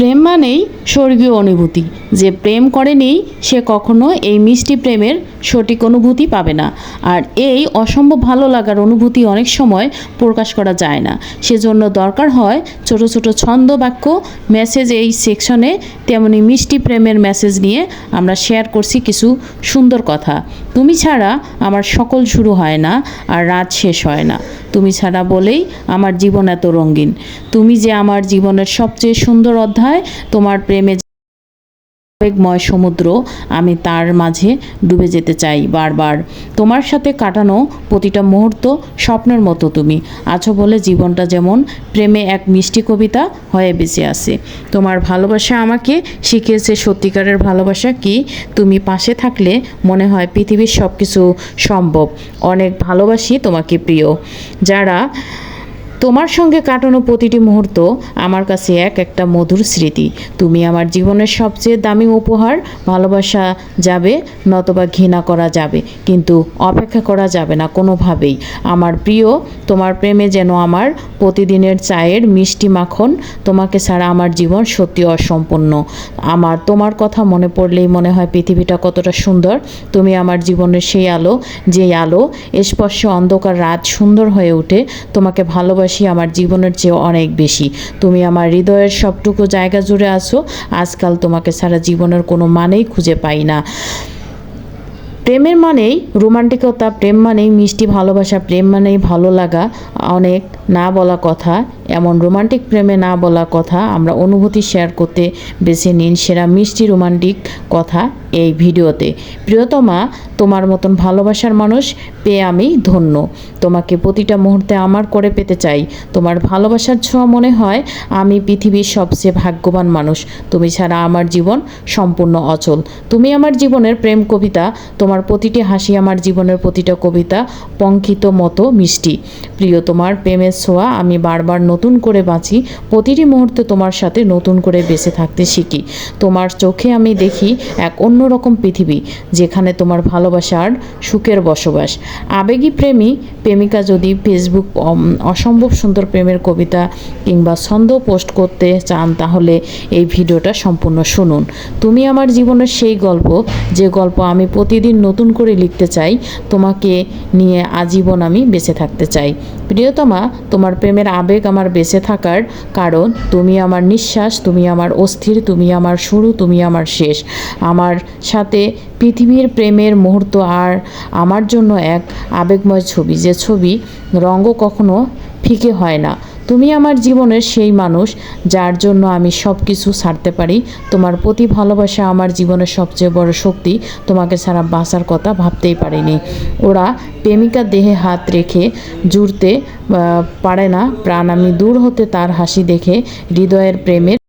প্রেম মানেই স্বর্গীয় অনুভূতি। যে প্রেম করেনি, সে কখনো এই মিষ্টি প্রেমের সঠিক অনুভূতি পাবে না। আর এই অসম্ভব ভালো লাগার অনুভূতি অনেক সময় প্রকাশ করা যায় না। সেজন্য দরকার হয় ছোট ছোট ছন্দ বাক্য মেসেজ এই সেকশনে তেমনি মিষ্টি প্রেমের মেসেজ নিয়ে আমরা শেয়ার করছি কিছু সুন্দর কথা। তুমি ছাড়া আমার সকল শুরু হয় না আর রাত শেষ হয় না। তুমি ছাড়া বলেই আমার জীবন এত রঙিন। তুমি যে আমার জীবনের সবচেয়ে সুন্দর অধ্যায় তোমার প্রেমে আবেগময় সমুদ্র, আমি তার মাঝে ডুবে যেতে চাই বারবার। তোমার সাথে কাটানো প্রতিটা মুহূর্ত স্বপ্নের মতো তুমি। আছো বলে জীবনটা যেমন প্রেমে এক মিষ্টি কবিতা হয়ে বেঁচে আছে। তোমার ভালোবাসা আমাকে শিখিয়েছে সত্যিকারের ভালোবাসা কি? তুমি পাশে থাকলে মনে হয় পৃথিবীর সব কিছু সম্ভব। অনেক ভালোবাসি তোমাকে প্রিয়। যারা তোমার সঙ্গে কাটানো প্রতিটি মুহূর্ত আমার কাছে এক একটা মধুর স্মৃতি। তুমি আমার জীবনের সবচেয়ে দামি উপহার, ভালোবাসা যাবে, নতবা ঘৃণা করা যাবে, কিন্তু অপেক্ষা করা যাবে না কোনোভাবেই। আমার প্রিয়, তোমার প্রেমে যেন আমার প্রতিদিনের চায়ের মিষ্টি মাখন, তোমাকে ছাড়া আমার জীবন সত্যি অসম্পূর্ণ। আমার, তোমার কথা মনে পড়লেই মনে হয় পৃথিবীটা কতটা সুন্দর। তুমি আমার জীবনের সেই আলো যে আলো, স্পর্শ অন্ধকার রাত সুন্দর হয়ে ওঠে। তোমাকে ভালোবাসি আমার জীবনের চেয়ে অনেক বেশি। তুমি আমার হৃদয়ের সবটুকু জায়গা জুড়ে আছো। আজকাল তোমাকে সারা জীবনের কোনো মানেই খুঁজে পাই না। প্রেমের মানেই, রোমান্টিকতা, প্রেম মানেই, মিষ্টি ভালোবাসা, প্রেম মানেই ভালো লাগা, অনেক না বলা কথা। এমন রোমান্টিক প্রেমে না বলা কথা আমরা অনুভূতি শেয়ার করতে বেছে নিন সেরা মিষ্টি রোমান্টিক কথা এই ভিডিওতে। প্রিয়তমা, তোমার মতন ভালোবাসার মানুষ পেয়ে আমি ধন্য। তোমাকে প্রতিটা মুহূর্তে আমার করে পেতে চাই। তোমার ভালোবাসার ছোঁয়া মনে হয় আমি পৃথিবীর সবচেয়ে ভাগ্যবান মানুষ। তুমি ছাড়া আমার জীবন সম্পূর্ণ অচল। তুমি আমার জীবনের প্রেম কবিতা। তোমার প্রতিটি হাসি আমার জীবনের প্রতিটা কবিতা পঙ্কিত মতো মিষ্টি। প্রিয় তোমার প্রেমের ছোঁয়া আমি বারবার নতুন করে বাঁচি, প্রতিটি মুহূর্তে তোমার সাথে নতুন করে বেঁচে থাকতে শিখি। তোমার চোখে আমি দেখি এক অন্যরকম পৃথিবী, যেখানে তোমার ভালোবাসার সুখের বসবাস। আবেগী প্রেমী, প্রেমিকা যদি ফেসবুক অসম্ভব সুন্দর প্রেমের কবিতা কিংবা ছন্দ পোস্ট করতে চান, তাহলে এই ভিডিওটা সম্পূর্ণ শুনুন। তুমি আমার জীবনের সেই গল্প, যে গল্প আমি প্রতিদিন নতুন করে লিখতে চাই, তোমাকে নিয়ে আজীবন আমি বেঁচে থাকতে চাই। প্রিয়তমা, তোমার প্রেমের আবেগ আমার বেঁচে থাকার কারণ, তুমি আমার নিঃশ্বাস, তুমি আমার অস্থির, তুমি আমার শুরু, তুমি আমার শেষ। আমার সাথে পৃথিবীর প্রেমের মুহূর্ত আর আমার জন্য এক আবেগময় ছবি। যে ছবি রঙ্গ কখনো ফিকে হয় না। তুমি আমার জীবনের সেই মানুষ যার জন্য আমি সব কিছু ছাড়তে পারি। তোমার প্রতি ভালোবাসা আমার জীবনের সবচেয়ে বড় শক্তি। তোমাকে ছাড়া বাঁচার কথা ভাবতেই পারিনি। ওরা প্রেমিকার দেহে হাত রেখে জুড়তে পারে না। প্রাণ আমি দূর হতে তার হাসি দেখে, হৃদয়ের প্রেমের